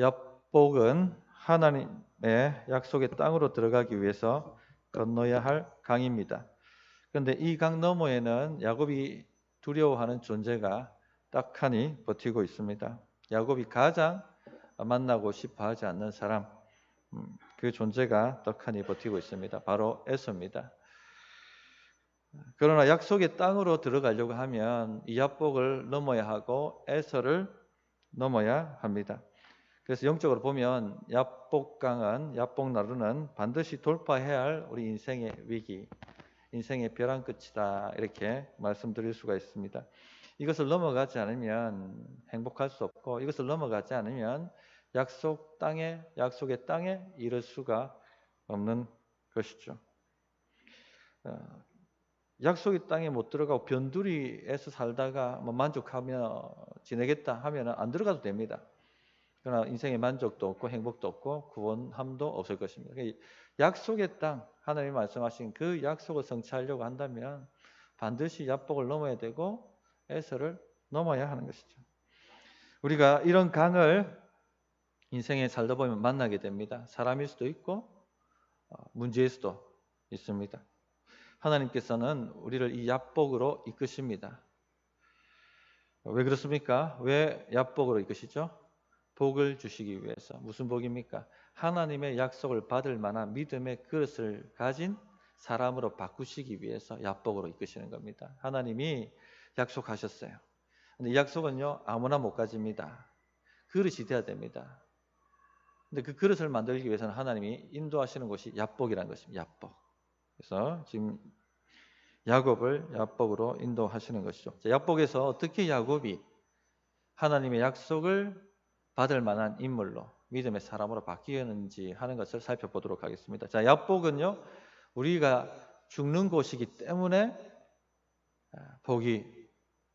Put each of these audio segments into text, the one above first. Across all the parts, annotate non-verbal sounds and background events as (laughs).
야복은 하나님의 약속의 땅으로 들어가기 위해서 건너야 할 강입니다. 그런데 이 강 너머에는 야곱이 두려워하는 존재가 딱하니 버티고 있습니다. 야곱이 가장 만나고 싶어 하지 않는 사람, 음, 그 존재가 떡하니 버티고 있습니다. 바로 에서입니다. 그러나 약속의 땅으로 들어가려고 하면 이 야복을 넘어야 하고 에서를 넘어야 합니다. 그래서 영적으로 보면 야복강은 야복나루는 반드시 돌파해야 할 우리 인생의 위기, 인생의 벼랑 끝이다 이렇게 말씀드릴 수가 있습니다. 이것을 넘어가지 않으면 행복할 수 없고 이것을 넘어가지 않으면 약속 땅에 약속의 땅에 이를 수가 없는 것이죠. 어, 약속의 땅에 못 들어가고 변두리에서 살다가 뭐 만족하며 지내겠다 하면 안 들어가도 됩니다. 그러나 인생의 만족도 없고 행복도 없고 구원함도 없을 것입니다. 그러니까 약속의 땅 하나님 말씀하신 그 약속을 성취하려고 한다면 반드시 약복을 넘어야 되고 에서를 넘어야 하는 것이죠. 우리가 이런 강을 인생에 살다 보면 만나게 됩니다. 사람일 수도 있고 어, 문제일 수도 있습니다. 하나님께서는 우리를 이 약복으로 이끄십니다. 왜 그렇습니까? 왜 약복으로 이끄시죠? 복을 주시기 위해서. 무슨 복입니까? 하나님의 약속을 받을 만한 믿음의 그릇을 가진 사람으로 바꾸시기 위해서 약복으로 이끄시는 겁니다. 하나님이 약속하셨어요. 근데 이 약속은요, 아무나 못 가집니다. 그릇이 돼야 됩니다. 근데 그 그릇을 만들기 위해서는 하나님이 인도하시는 것이 야복이라는 것입니다. 야복. 그래서 지금 야곱을 야복으로 인도하시는 것이죠. 야복에서 어떻게 야곱이 하나님의 약속을 받을 만한 인물로 믿음의 사람으로 바뀌었는지 하는 것을 살펴보도록 하겠습니다. 자, 야복은요. 우리가 죽는 곳이기 때문에 아, 복이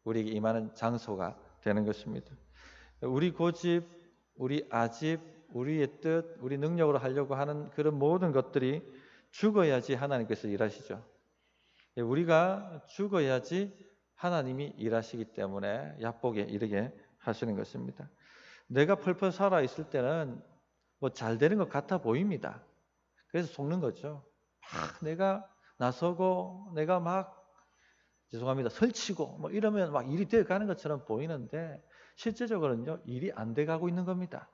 우리에게 임하는 장소가 되는 것입니다. 우리 고집, 우리 아집, 우리의 뜻, 우리 능력으로 하려고 하는 그런 모든 것들이 죽어야지 하나님께서 일하시죠. 예, 우리가 죽어야지 하나님이 일하시기 때문에 약복에 이르게 하시는 것입니다. 내가 펄펄 살아 있을 때는 뭐 잘 되는 것 같아 보입니다. 그래서 속는 거죠. 막 내가 나서고 내가 막 죄송합니다. 설치고 뭐 이러면 막 일이 되어 가는 것처럼 보이는데 실제적으로는요 일이 안 돼 가고 있는 겁니다.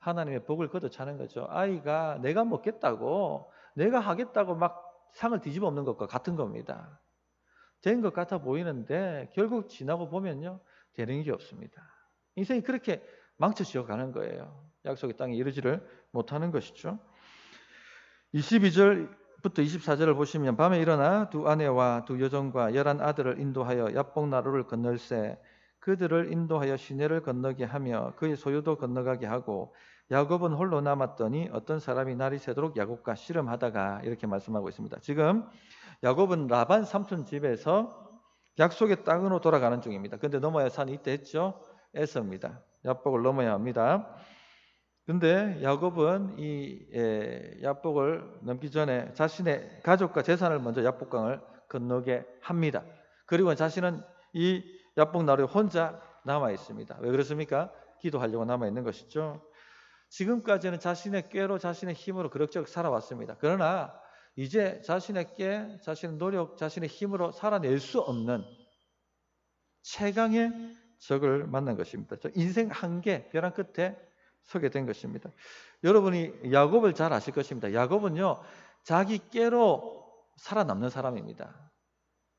하나님의 복을 걷어차는 거죠. 아이가 내가 먹겠다고 내가 하겠다고 막 상을 뒤집어 엎는 것과 같은 겁니다. 된 것 같아 보이는데 결국 지나고 보면요 되는 게 없습니다. 인생이 그렇게 망쳐지어 가는 거예요. 약속의 땅에 이르지를 못하는 것이죠. 22절부터 24절을 보시면 밤에 일어나 두 아내와 두 여종과 열한 아들을 인도하여 야복 나루를 건널세 그들을 인도하여 시내를 건너게 하며 그의 소유도 건너가게 하고 야곱은 홀로 남았더니 어떤 사람이 날이 새도록 야곱과 씨름하다가 이렇게 말씀하고 있습니다. 지금 야곱은 라반 삼촌 집에서 약속의 땅으로 돌아가는 중입니다. 근데 넘어야 산이 이때 했죠? 에서입니다. 야복을 넘어야 합니다. 근데 야곱은 이 예, 야복을 넘기 전에 자신의 가족과 재산을 먼저 야복강을 건너게 합니다. 그리고 자신은 이 야복 나루에 혼자 남아 있습니다. 왜 그렇습니까? 기도하려고 남아 있는 것이죠. 지금까지는 자신의 꾀로 자신의 힘으로 그럭저럭 살아왔습니다. 그러나 이제 자신의 꾀, 자신의 노력, 자신의 힘으로 살아낼 수 없는 최강의 적을 만난 것입니다. 인생 한계, 벼랑 끝에 서게 된 것입니다. 여러분이 야곱을 잘 아실 것입니다. 야곱은요, 자기 꾀로 살아남는 사람입니다.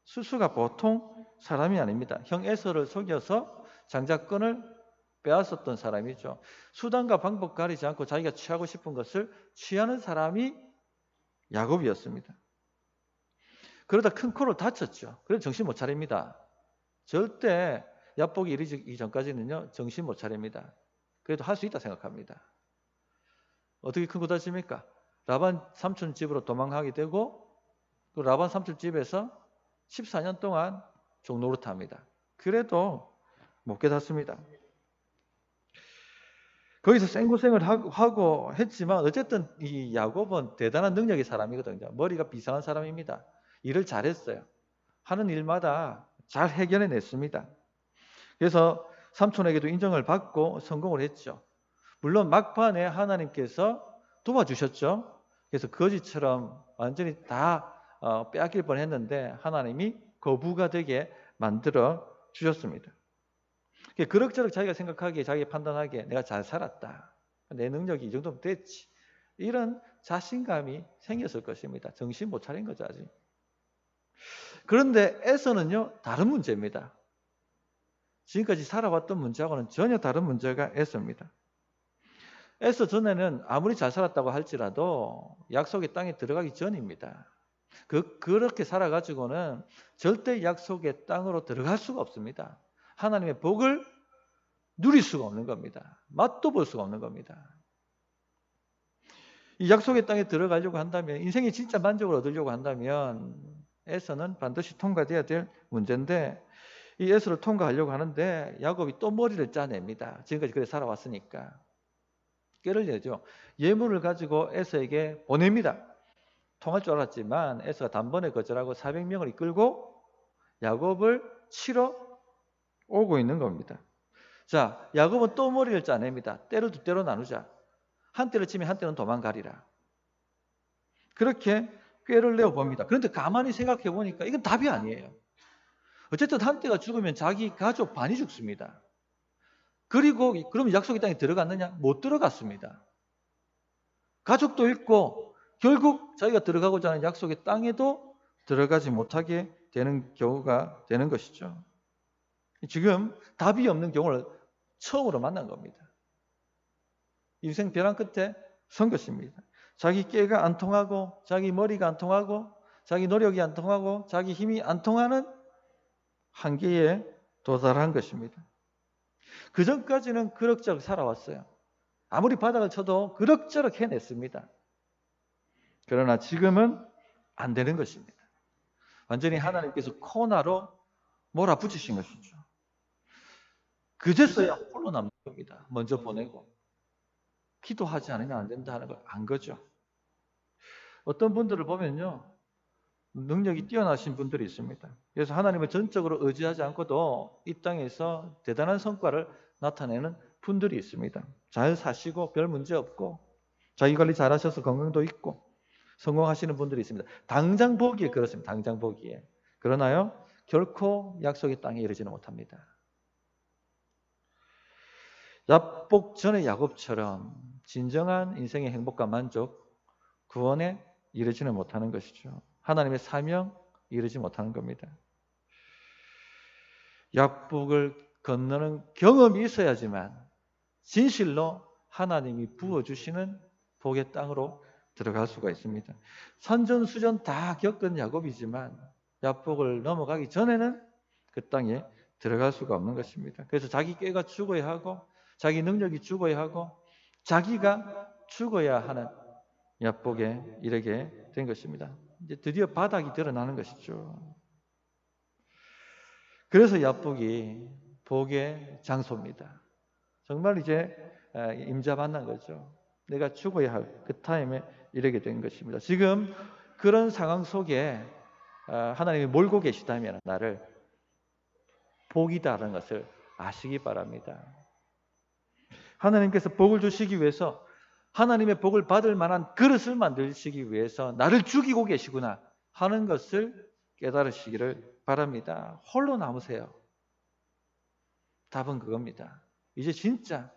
수수가 보통 사람이 아닙니다. 형 에서를 속여서 장자권을 빼앗았던 사람이죠. 수단과 방법 가리지 않고 자기가 취하고 싶은 것을 취하는 사람이 야곱이었습니다. 그러다 큰 코를 다쳤죠. 그래서 정신 못 차립니다. 절대 야복이 이르기 전까지는요, 정신 못 차립니다. 그래도 할 수 있다 생각합니다. 어떻게 큰코 다칩니까? 라반 삼촌 집으로 도망가게 되고, 그 라반 삼촌 집에서 14년 동안 종노릇 합니다. 그래도 못 깨닫습니다. 거기서 생고생을 하고 했지만 어쨌든 이 야곱은 대단한 능력의 사람이거든요. 머리가 비상한 사람입니다. 일을 잘했어요. 하는 일마다 잘 해결해냈습니다. 그래서 삼촌에게도 인정을 받고 성공을 했죠. 물론 막판에 하나님께서 도와주셨죠. 그래서 거지처럼 완전히 다 어, 빼앗길 뻔했는데 하나님이 거부가 되게 만들어 주셨습니다. 그럭저럭 자기가 생각하기에 자기 판단하기에 내가 잘 살았다. 내 능력이 이 정도면 됐지. 이런 자신감이 생겼을 것입니다. 정신 못 차린 거죠 아직. 그런데 에서는요 다른 문제입니다. 지금까지 살아왔던 문제하고는 전혀 다른 문제가 에서입니다. 에서 전에는 아무리 잘 살았다고 할지라도 약속의 땅에 들어가기 전입니다. 그, 그렇게 살아가지고는 절대 약속의 땅으로 들어갈 수가 없습니다. 하나님의 복을 누릴 수가 없는 겁니다. 맛도 볼 수가 없는 겁니다. 이 약속의 땅에 들어가려고 한다면, 인생에 진짜 만족을 얻으려고 한다면, 에서는 반드시 통과돼야 될 문제인데, 이 에서를 통과하려고 하는데, 야곱이 또 머리를 짜냅니다. 지금까지 그래 살아왔으니까. 깨를 내죠. 예물을 가지고 에서에게 보냅니다. 통할 줄 알았지만 에서가 단번에 거절하고 400명을 이끌고 야곱을 치러 오고 있는 겁니다. 자, 야곱은 또 머리를 짜냅니다. 때를 두 때로 나누자. 한 때를 치면 한 때는 도망가리라. 그렇게 꾀를 내어 봅니다. 그런데 가만히 생각해 보니까 이건 답이 아니에요. 어쨌든 한 때가 죽으면 자기 가족 반이 죽습니다. 그리고 그럼 약속의 땅에 들어갔느냐? 못 들어갔습니다. 가족도 잃고 결국 자기가 들어가고자 하는 약속의 땅에도 들어가지 못하게 되는 경우가 되는 것이죠. 지금 답이 없는 경우를 처음으로 만난 겁니다. 인생 벼랑 끝에 선 것입니다. 자기 깨가 안 통하고, 자기 머리가 안 통하고, 자기 노력이 안 통하고, 자기 힘이 안 통하는 한계에 도달한 것입니다. 그 전까지는 그럭저럭 살아왔어요. 아무리 바닥을 쳐도 그럭저럭 해냈습니다. 그러나 지금은 안 되는 것입니다. 완전히 하나님께서 코나로 몰아붙이신 것이죠. 그제서야 홀로 남는 겁니다. 먼저 보내고. 기도하지 않으면 안 된다는 걸 안 거죠. 어떤 분들을 보면요. 능력이 뛰어나신 분들이 있습니다. 그래서 하나님을 전적으로 의지하지 않고도 이 땅에서 대단한 성과를 나타내는 분들이 있습니다. 잘 사시고 별 문제 없고 자기 관리 잘 하셔서 건강도 있고 성공하시는 분들이 있습니다. 당장 보기에 그렇습니다. 당장 보기에. 그러나요, 결코 약속의 땅에 이르지는 못합니다. 야복 전의 야곱처럼 진정한 인생의 행복과 만족, 구원에 이르지는 못하는 것이죠. 하나님의 사명 이르지 못하는 겁니다. 약복을 건너는 경험이 있어야지만 진실로 하나님이 부어주시는 복의 땅으로 들어갈 수가 있습니다. 선전수전 다 겪은 야곱이지만 야복을 넘어가기 전에는 그 땅에 들어갈 수가 없는 것입니다. 그래서 자기 깨가 죽어야 하고 자기 능력이 죽어야 하고 자기가 죽어야 하는 야복에 이르게 된 것입니다. 이제 드디어 바닥이 드러나는 것이죠. 그래서 야복이 복의 장소입니다. 정말 이제 임자 만난 거죠. 내가 죽어야 할 그 타임에 이르게 된 것입니다. 지금 그런 상황 속에 어, 하나님이 몰고 계시다면 나를 복이다라는 것을 아시기 바랍니다. 하나님께서 복을 주시기 위해서 하나님의 복을 받을 만한 그릇을 만드시기 위해서 나를 죽이고 계시구나 하는 것을 깨달으시기를 바랍니다. 홀로 남으세요. 답은 그겁니다. 이제 진짜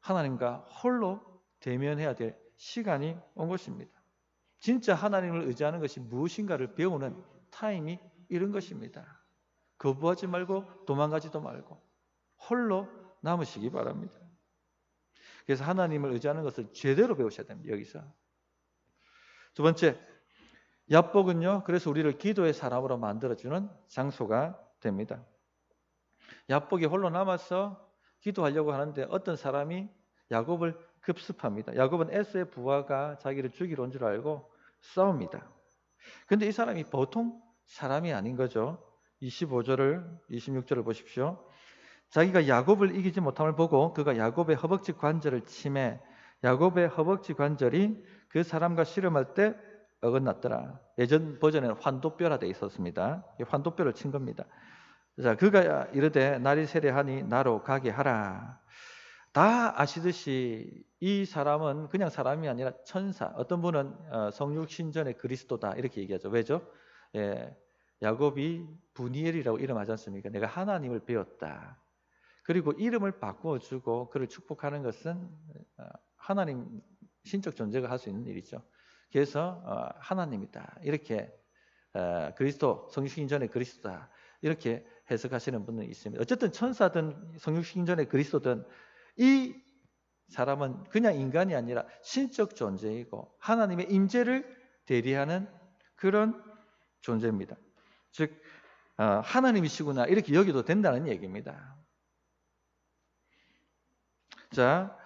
하나님과 홀로 대면해야 될 시간이 온 것입니다. 진짜 하나님을 의지하는 것이 무엇인가를 배우는 타임이 이런 것입니다. 거부하지 말고 도망가지도 말고 홀로 남으시기 바랍니다. 그래서 하나님을 의지하는 것을 제대로 배우셔야 됩니다. 여기서. 두 번째, 야복은요. 그래서 우리를 기도의 사람으로 만들어주는 장소가 됩니다. 야복이 홀로 남아서 기도하려고 하는데 어떤 사람이 야곱을 급습합니다. 야곱은 에스의 부하가 자기를 죽이러 온 줄 알고 싸웁니다. 근데 이 사람이 보통 사람이 아닌 거죠. 25절을 26절을 보십시오. 자기가 야곱을 이기지 못함을 보고 그가 야곱의 허벅지 관절을 침해 야곱의 허벅지 관절이 그 사람과 씨름할 때 어긋났더라. 예전 버전에는 환도뼈라 돼 있었습니다. 환도뼈를 친 겁니다. 자, 그가 이르되 날이 세례하니 나로 가게 하라. 다 아시듯이 이 사람은 그냥 사람이 아니라 천사. 어떤 분은 어, 성육신전의 그리스도다 이렇게 얘기하죠. 왜죠? 예, 야곱이 부니엘이라고 이름하지 않습니까? 내가 하나님을 배웠다. 그리고 이름을 바꾸어 주고 그를 축복하는 것은 어, 하나님 신적 존재가 할 수 있는 일이죠. 그래서 어, 하나님이다 이렇게 어, 그리스도 성육신전의 그리스도다 이렇게 해석하시는 분은 있습니다. 어쨌든 천사든 성육신전의 그리스도든 이 사람은 그냥 인간이 아니라 신적 존재이고 하나님의 임재를 대리하는 그런 존재입니다. 즉 어, 하나님이시구나 이렇게 여기도 된다는 얘기입니다. 자,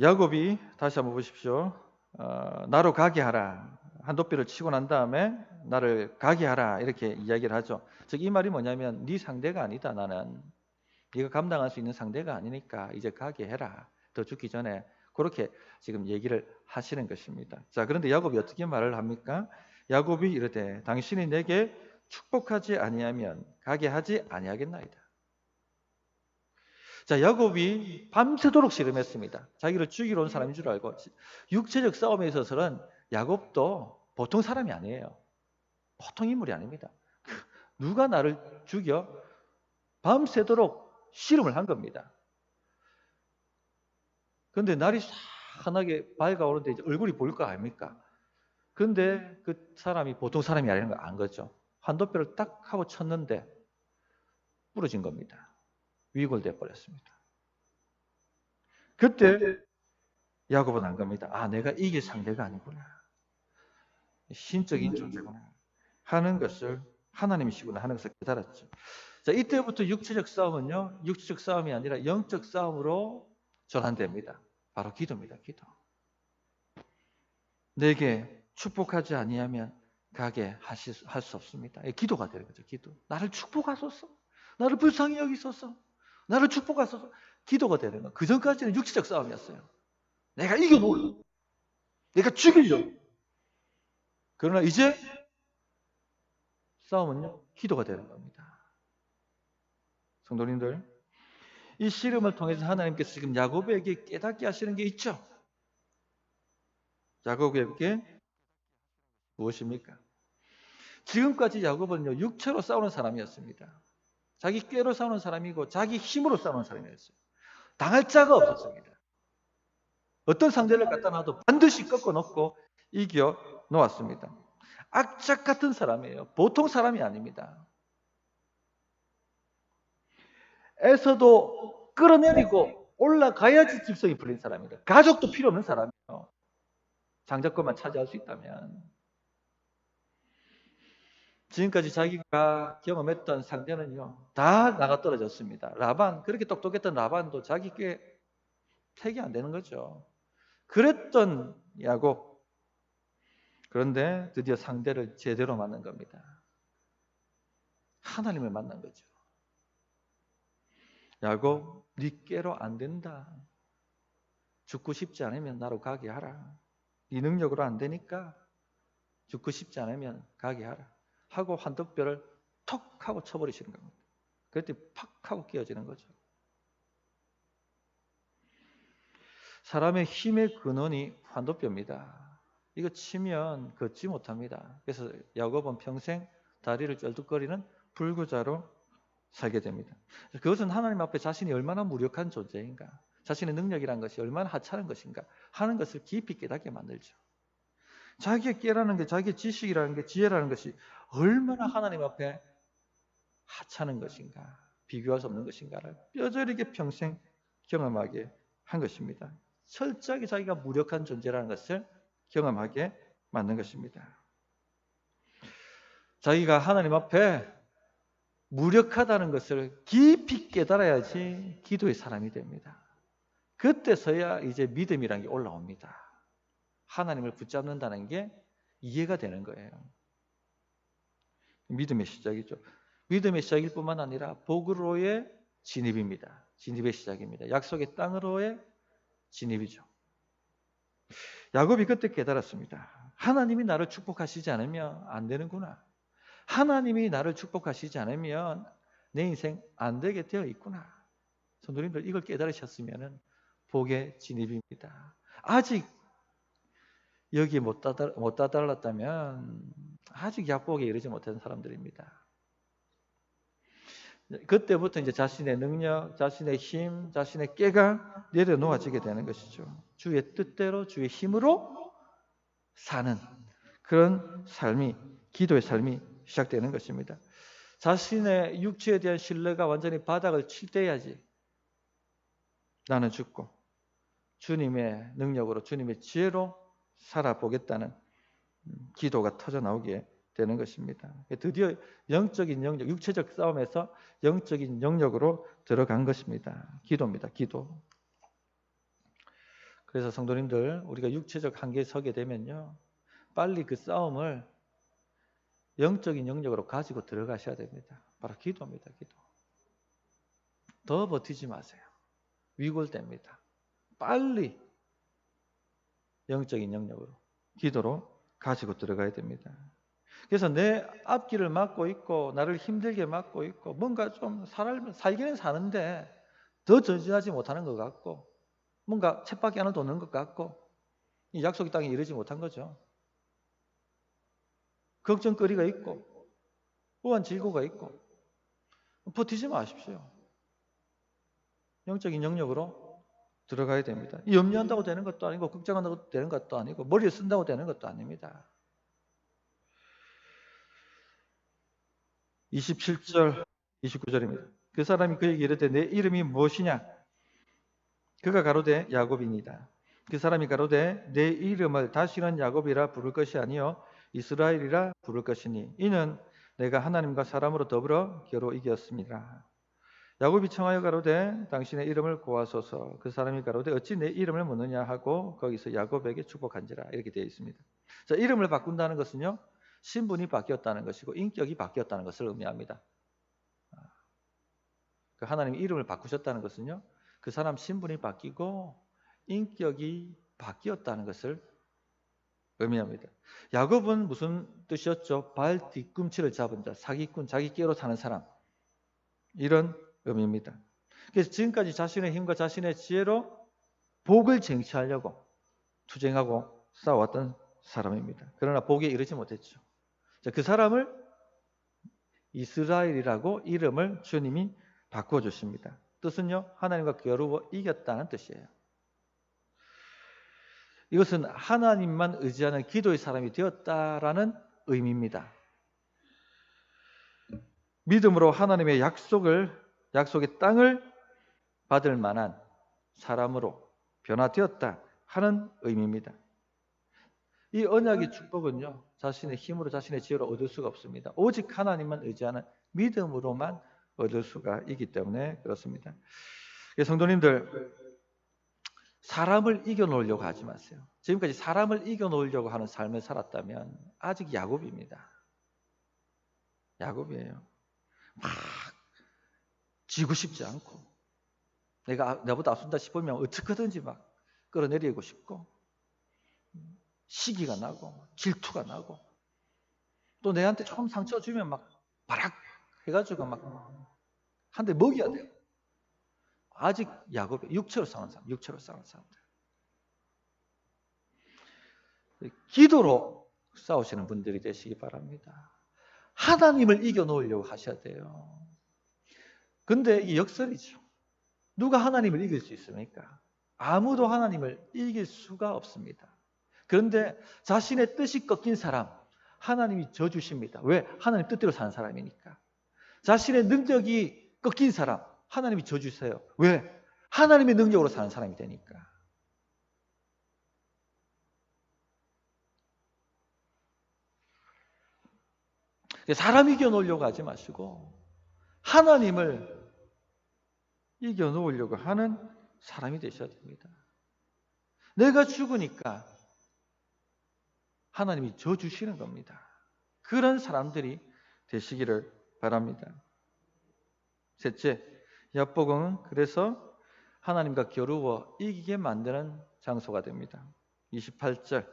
야곱이 다시 한번 보십시오. 어, 나로 가게 하라. 한도비를 치고 난 다음에 나를 가게 하라 이렇게 이야기를 하죠. 즉 이 말이 뭐냐면 네 상대가 아니다 나는 네가 감당할 수 있는 상대가 아니니까 이제 가게 해라. 더 죽기 전에 그렇게 지금 얘기를 하시는 것입니다. 자 그런데 야곱이 어떻게 말을 합니까? 야곱이 이르되 당신이 내게 축복하지 아니하면 가게 하지 아니하겠나이다. 자, 야곱이 밤새도록 씨름했습니다. 자기를 죽이러 온 사람인 줄 알고 육체적 싸움에 있어서는 야곱도 보통 사람이 아니에요. 보통 인물이 아닙니다. 누가 나를 죽여? 밤새도록 씨름을 한 겁니다. 근데 날이 환하게 밝아오는데 이제 얼굴이 보일 거 아닙니까? 근데 그 사람이 보통 사람이 아니라는 걸 안 거죠. 환도뼈를 딱 하고 쳤는데 부러진 겁니다. 위골돼 버렸습니다. 그때 야곱은 안 겁니다. 아, 내가 이길 상대가 아니구나. 신적인 존재구나. 하는 것을 하나님이시구나 하는 것을 깨달았죠. 자, 이때부터 육체적 싸움은요, 육체적 싸움이 아니라 영적 싸움으로 전환됩니다. 바로 기도입니다. 기도. 내게 축복하지 아니하면 가게 할수 없습니다. 기도가 되는 거죠. 기도. 나를 축복하소서. 나를 불쌍히 여기소서. 나를 축복하소서. 기도가 되는 거. 그 전까지는 육체적 싸움이었어요. 내가 이겨놓으려. 내가 죽이려. 그러나 이제 싸움은요, 기도가 되는 겁니다. 성도님들, 이 씨름을 통해서 하나님께서 지금 야곱에게 깨닫게 하시는 게 있죠. 야곱에게 무엇입니까? 지금까지 야곱은요, 육체로 싸우는 사람이었습니다. 자기 꾀로 싸우는 사람이고 자기 힘으로 싸우는 사람이었어요. 당할 자가 없었습니다. 어떤 상대를 갖다 놔도 반드시 꺾어 놓고 이겨 놓았습니다. 악착 같은 사람이에요. 보통 사람이 아닙니다. 에서도 끌어내리고 올라가야지 질성이 풀린 사람입니다. 가족도 필요 없는 사람이에요. 장자권만 차지할 수 있다면. 지금까지 자기가 경험했던 상대는요, 다 나가 떨어졌습니다. 라반, 그렇게 똑똑했던 라반도 자기 꽤 택이 안 되는 거죠. 그랬던 야곱. 그런데 드디어 상대를 제대로 만난 겁니다. 하나님을 만난 거죠. 야곱, 네 깨로 안 된다. 죽고 싶지 않으면 나로 가게 하라. 네 능력으로 안 되니까 죽고 싶지 않으면 가게 하라. 하고 환덕뼈를 톡 하고 쳐버리시는 겁니다. 그랬더니 팍 하고 끼어지는 거죠. 사람의 힘의 근원이 환도뼈입니다. 이거 치면 걷지 못합니다. 그래서 야곱은 평생 다리를 쩔뚝거리는 불구자로 살게 됩니다. 그것은 하나님 앞에 자신이 얼마나 무력한 존재인가, 자신의 능력이란 것이 얼마나 하찮은 것인가 하는 것을 깊이 깨닫게 만들죠. 자기의 깨라는 게, 자기의 지식이라는 게, 지혜라는 것이 얼마나 하나님 앞에 하찮은 것인가, 비교할 수 없는 것인가를 뼈저리게 평생 경험하게 한 것입니다. 철저하게 자기가 무력한 존재라는 것을 경험하게 만든 것입니다. 자기가 하나님 앞에 무력하다는 것을 깊이 깨달아야지 기도의 사람이 됩니다. 그때서야 이제 믿음이라는 게 올라옵니다. 하나님을 붙잡는다는 게 이해가 되는 거예요. 믿음의 시작이죠. 믿음의 시작일 뿐만 아니라 복으로의 진입입니다. 진입의 시작입니다. 약속의 땅으로의 진입이죠. 야곱이 그때 깨달았습니다. 하나님이 나를 축복하시지 않으면 안 되는구나. 하나님이 나를 축복하시지 않으면 내 인생 안 되게 되어 있구나. 성도님들 이걸 깨달으셨으면 복의 진입입니다. 아직 여기에 못, 다달, 못 다달랐다면 아직 약복에 이르지 못한 사람들입니다. 그때부터 이제 자신의 능력, 자신의 힘, 자신의 깨가 내려놓아지게 되는 것이죠. 주의 뜻대로, 주의 힘으로 사는 그런 삶이, 기도의 삶이 시작되는 것입니다. 자신의 육체에 대한 신뢰가 완전히 바닥을 칠 때야지 나는 죽고 주님의 능력으로, 주님의 지혜로 살아보겠다는 기도가 터져 나오기에 되는 것입니다. 드디어 영적인 영역, 육체적 싸움에서 영적인 영역으로 들어간 것입니다. 기도입니다. 기도. 그래서 성도님들 우리가 육체적 한계에 서게 되면요. 빨리 그 싸움을 영적인 영역으로 가지고 들어가셔야 됩니다. 바로 기도입니다. 기도. 더 버티지 마세요. 위골됩니다. 빨리 영적인 영역으로 기도로 가지고 들어가야 됩니다. 그래서 내 앞길을 막고 있고 나를 힘들게 막고 있고 뭔가 좀 살, 살기는 사는데 더 전진하지 못하는 것 같고 뭔가 쳇바퀴 하나 도는 것 같고 이 약속의 땅에 이르지 못한 거죠. 걱정거리가 있고 우한 질고가 있고 버티지 마십시오. 영적인 영역으로 들어가야 됩니다. 염려한다고 되는 것도 아니고 걱정한다고 되는 것도 아니고 머리를 쓴다고 되는 것도 아닙니다. 27절, 29절입니다. 그 사람이 그에게 이르되 내 이름이 무엇이냐? 그가 가로되 야곱입니다. 그 사람이 가로되 내 이름을 다시는 야곱이라 부를 것이 아니요 이스라엘이라 부를 것이니 이는 내가 하나님과 사람으로 더불어 겨로 이겼습니다. 야곱이 청하여 가로되 당신의 이름을 고하소서 그 사람이 가로되 어찌 내 이름을 묻느냐 하고 거기서 야곱에게 축복한지라 이렇게 되어 있습니다. 자, 이름을 바꾼다는 것은요. 신분이 바뀌었다는 것이고 인격이 바뀌었다는 것을 의미합니다. 아, 그 하나님이 이름을 바꾸셨다는 것은요. 그 사람 신분이 바뀌고 인격이 바뀌었다는 것을 의미합니다. 야곱은 무슨 뜻이었죠? 발 뒤꿈치를 잡은 자, 사기꾼, 자기 깨로 사는 사람. 이런 의미입니다. 그래서 지금까지 자신의 힘과 자신의 지혜로 복을 쟁취하려고 투쟁하고 싸웠던 사람입니다. 그러나 복에 이르지 못했죠. 그 사람을 이스라엘이라고 이름을 주님이 바꿔주십니다. 뜻은요, 하나님과 겨루어 이겼다는 뜻이에요. 이것은 하나님만 의지하는 기도의 사람이 되었다라는 의미입니다. 믿음으로 하나님의 약속을, 약속의 땅을 받을 만한 사람으로 변화되었다 하는 의미입니다. 이 언약의 축복은요, 자신의 힘으로 자신의 지혜로 얻을 수가 없습니다. 오직 하나님만 의지하는 믿음으로만 얻을 수가 있기 때문에 그렇습니다. 성도님들, 사람을 이겨놓으려고 하지 마세요. 지금까지 사람을 이겨놓으려고 하는 삶을 살았다면 아직 야곱입니다. 야곱이에요. 막 지고 싶지 않고 내가 나보다 앞선다 싶으면 어떻게든지 막 끌어내리고 싶고 시기가 나고 질투가 나고 또 내한테 조금 상처 주면 막 바락 해가지고 막 한 대 먹여야 돼요. 아직 야곱이 육체로 싸는 사람, 육체로 싸는 사람들. 기도로 싸우시는 분들이 되시기 바랍니다. 하나님을 이겨놓으려고 하셔야 돼요. 근데 이 역설이죠. 누가 하나님을 이길 수 있습니까? 아무도 하나님을 이길 수가 없습니다. 그런데 자신의 뜻이 꺾인 사람, 하나님이 져주십니다. 왜? 하나님 뜻대로 사는 사람이니까. 자신의 능력이 꺾인 사람, 하나님이 져주세요. 왜? 하나님의 능력으로 사는 사람이 되니까. 사람 이겨놓으려고 하지 마시고, 하나님을 이겨 놓으려고 하는 사람이 되셔야 됩니다. 내가 죽으니까 하나님이 져 주시는 겁니다. 그런 사람들이 되시기를 바랍니다. 셋째, 야복은 그래서 하나님과 겨루어 이기게 만드는 장소가 됩니다. 28절.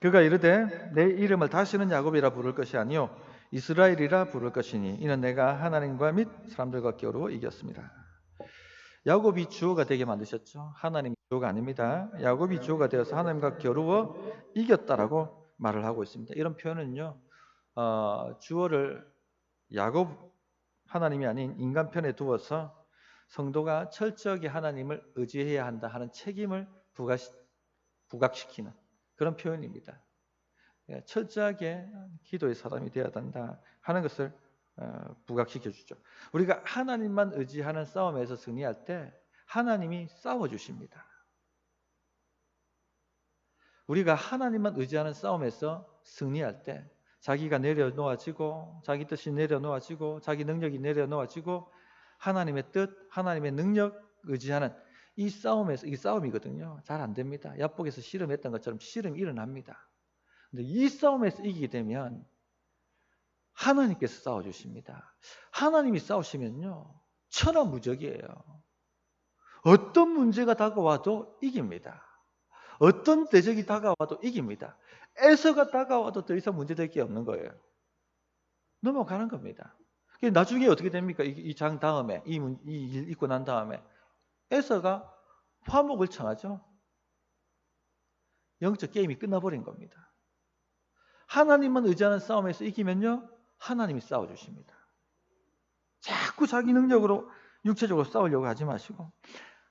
그가 이르되 내 이름을 다시는 야곱이라 부를 것이 아니요 이스라엘이라 부를 것이니 이는 내가 하나님과 및 사람들과 겨루어 이겼습니다. 야곱이 주어가 되게 만드셨죠. 하나님이 주어가 아닙니다. 야곱이 주어가 되어서 하나님과 겨루어 이겼다라고 말을 하고 있습니다. 이런 표현은요, 어, 주어를 야곱 하나님이 아닌 인간 편에 두어서 성도가 철저하게 하나님을 의지해야 한다 하는 책임을 부각, 부각시키는 그런 표현입니다. 예, 철저하게 기도의 사람이 되어야 한다 하는 것을 어, 부각시켜 주죠. 우리가 하나님만 의지하는 싸움에서 승리할 때 하나님이 싸워 주십니다. 우리가 하나님만 의지하는 싸움에서 승리할 때 자기가 내려놓아지고 자기 뜻이 내려놓아지고 자기 능력이 내려놓아지고 하나님의 뜻, 하나님의 능력 의지하는 이 싸움에서 이 싸움이거든요. 잘 안 됩니다. 야복에서 씨름했던 것처럼 씨름이 일어납니다. 근데 이 싸움에서 이기게 되면 하나님께서 싸워 주십니다. 하나님이 싸우시면요. 천하무적이에요. 어떤 문제가 다가와도 이깁니다. 어떤 대적이 다가와도 이깁니다. 에서가 다가와도 더 이상 문제될 게 없는 거예요. 넘어가는 겁니다. 나중에 어떻게 됩니까? 이 장 다음에, 이일 있고 난 다음에, 에서가 화목을 청하죠. 영적 게임이 끝나버린 겁니다. 하나님만 의지하는 싸움에서 이기면요, 하나님이 싸워주십니다. 자꾸 자기 능력으로 육체적으로 싸우려고 하지 마시고,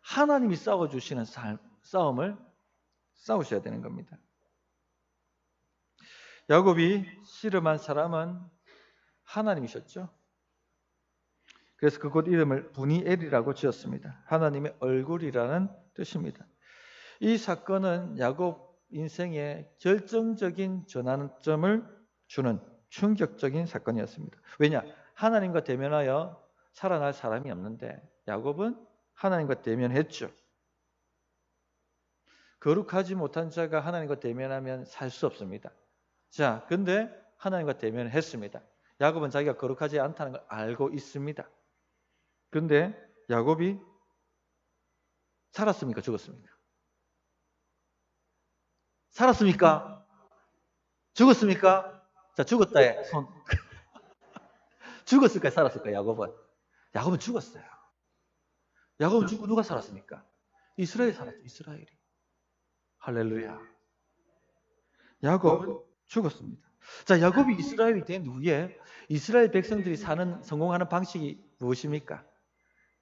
하나님이 싸워주시는 싸움을 싸우셔야 되는 겁니다. 야곱이 씨름한 사람은 하나님이셨죠. 그래서 그곳 이름을 분이엘이라고 지었습니다. 하나님의 얼굴이라는 뜻입니다. 이 사건은 야곱 인생의 결정적인 전환점을 주는 충격적인 사건이었습니다. 왜냐? 하나님과 대면하여 살아날 사람이 없는데 야곱은 하나님과 대면했죠. 거룩하지 못한 자가 하나님과 대면하면 살 수 없습니다. 자, 근데 하나님과 대면을 했습니다. 야곱은 자기가 거룩하지 않다는 걸 알고 있습니다. 근데 야곱이 살았습니까? 죽었습니까? 살았습니까? 죽었습니까? 자, 죽었다에 손. (laughs) 죽었을까요? 살았을까요? 야곱은? 야곱은 죽었어요. 야곱은 죽고 누가 살았습니까? 이스라엘이 살았죠. 이스라엘이. 할렐루야. 야곱은 죽었습니다. 자, 야곱이 이스라엘이 된 후에 이스라엘 백성들이 사는 성공하는 방식이 무엇입니까?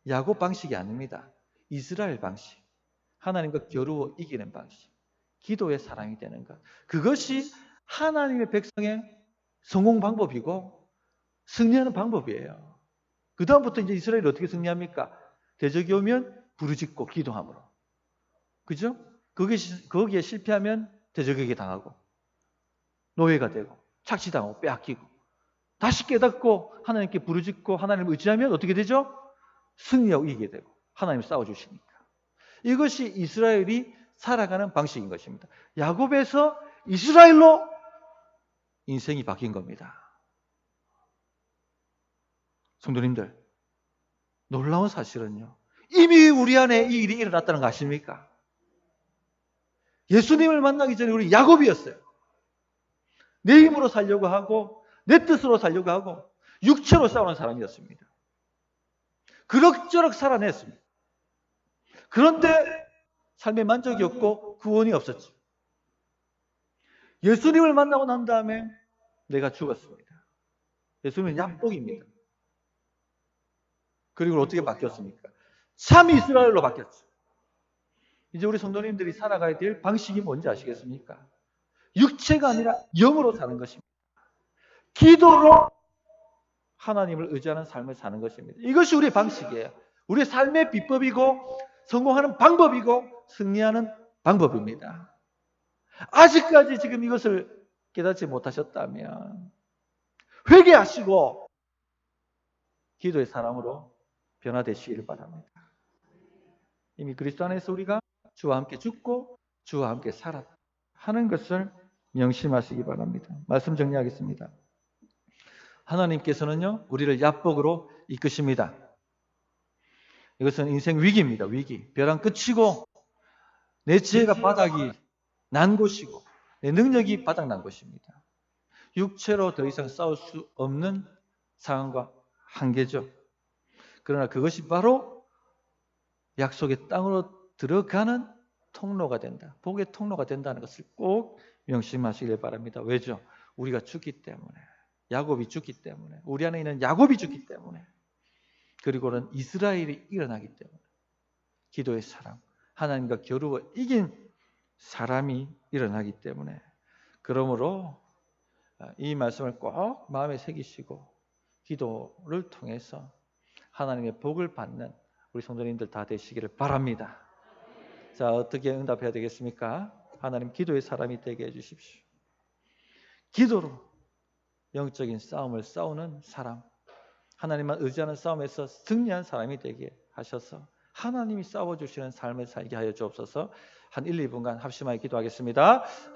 야곱 방식이 아닙니다. 이스라엘 방식. 하나님과 겨루어 이기는 방식. 기도의 사람이 되는 것. 그것이 하나님의 백성의 성공 방법이고 승리하는 방법이에요. 그 다음부터 이제 이스라엘이 어떻게 승리합니까? 대적이 오면 부르짖고 기도함으로. 그죠? 거기에, 거기에 실패하면 대적에게 당하고 노예가 되고 착취당하고 빼앗기고 다시 깨닫고 하나님께 부르짖고 하나님을 의지하면 어떻게 되죠? 승리하고 이기게 되고 하나님 싸워주시니까 이것이 이스라엘이 살아가는 방식인 것입니다. 야곱에서 이스라엘로 인생이 바뀐 겁니다. 성도님들 놀라운 사실은요. 이미 우리 안에 이 일이 일어났다는 거 아십니까? 예수님을 만나기 전에 우리 야곱이었어요. 내 힘으로 살려고 하고 내 뜻으로 살려고 하고 육체로 싸우는 사람이었습니다. 그럭저럭 살아냈습니다. 그런데 삶에 만족이 없고 구원이 없었죠. 예수님을 만나고 난 다음에 내가 죽었습니다. 예수님은 약복입니다. 그리고 어떻게 바뀌었습니까? 참 이스라엘로 바뀌었죠. 이제 우리 성도님들이 살아가야 될 방식이 뭔지 아시겠습니까? 육체가 아니라 영으로 사는 것입니다. 기도로 하나님을 의지하는 삶을 사는 것입니다. 이것이 우리의 방식이에요. 우리의 삶의 비법이고 성공하는 방법이고 승리하는 방법입니다. 아직까지 지금 이것을 깨닫지 못하셨다면 회개하시고 기도의 사람으로 변화되시길 바랍니다. 이미 그리스도 안에서 우리가 주와 함께 죽고 주와 함께 살았다 하는 것을 명심하시기 바랍니다. 말씀 정리하겠습니다. 하나님께서는요, 우리를 야복으로 이끄십니다. 이것은 인생 위기입니다. 위기. 벼랑 끝이고 내 지혜가 바닥이 난 곳이고 내 능력이 바닥난 곳입니다. 육체로 더 이상 싸울 수 없는 상황과 한계죠. 그러나 그것이 바로 약속의 땅으로 들어가는 통로가 된다. 복의 통로가 된다는 것을 꼭 명심하시길 바랍니다. 왜죠? 우리가 죽기 때문에. 야곱이 죽기 때문에. 우리 안에 있는 야곱이 죽기 때문에. 그리고는 이스라엘이 일어나기 때문에. 기도의 사람. 하나님과 겨루어 이긴 사람이 일어나기 때문에. 그러므로 이 말씀을 꼭 마음에 새기시고 기도를 통해서 하나님의 복을 받는 우리 성도님들 다 되시기를 바랍니다. 자, 어떻게 응답해야 되겠습니까? 하나님 기도의 사람이 되게 해 주십시오. 기도로 영적인 싸움을 싸우는 사람, 하나님만 의지하는 싸움에서 승리한 사람이 되게 하셔서 하나님이 싸워 주시는 삶을 살게 하여 주옵소서 한 1, 2분간 합심하여 기도하겠습니다.